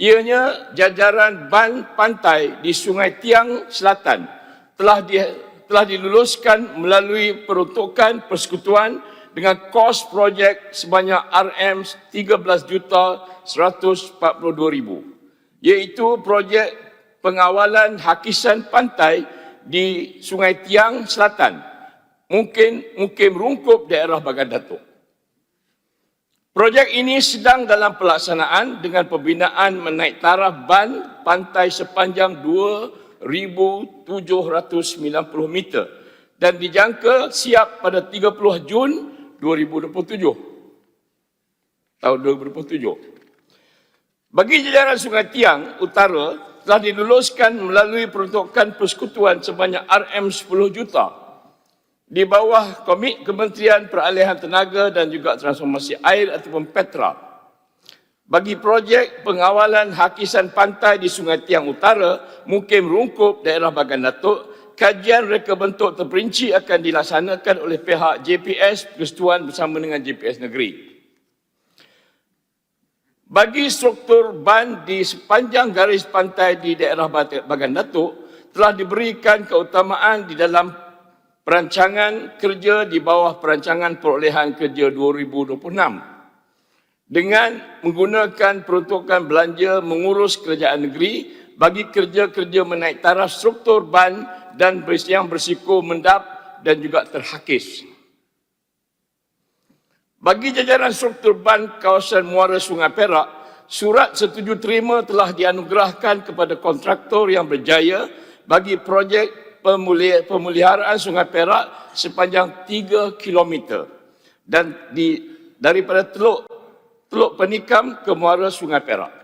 Ianya jajaran ban pantai di Sungai Tiang Selatan telah di, telah diluluskan melalui peruntukan persekutuan dengan kos projek sebanyak RM 13 juta 142 ribu iaitu projek pengawalan hakisan pantai di Sungai Tiang Selatan mungkin mungkin rungkup daerah Bagan Datuk. Projek ini sedang dalam pelaksanaan dengan pembinaan menaik taraf ban pantai sepanjang 2,790 meter dan dijangka siap pada 30 Jun 2027. Tahun 2027. Bagi jajaran Sungai Tiang Utara telah diluluskan melalui peruntukan persekutuan sebanyak RM 10 juta di bawah komit Kementerian Peralihan Tenaga dan juga Transformasi Air ataupun Petra. Bagi projek pengawalan hakisan pantai di Sungai Tiang Utara, Mukim Rungkup, daerah Bagan Datuk, kajian reka bentuk terperinci akan dilaksanakan oleh pihak JPS Persatuan bersama dengan JPS Negeri. Bagi struktur ban di sepanjang garis pantai di daerah Bagan Datuk, telah diberikan keutamaan di dalam perancangan kerja di bawah perancangan perolehan kerja 2026 dengan menggunakan peruntukan belanja mengurus kerajaan negeri bagi kerja-kerja menaik taraf struktur ban dan yang bersiko mendap dan juga terhakis. Bagi jajaran struktur ban kawasan Muara Sungai Perak, surat setuju terima telah dianugerahkan kepada kontraktor yang berjaya bagi projek pemeliharaan Sungai Perak sepanjang 3 km dan di daripada Teluk Teluk Penikam ke muara Sungai Perak.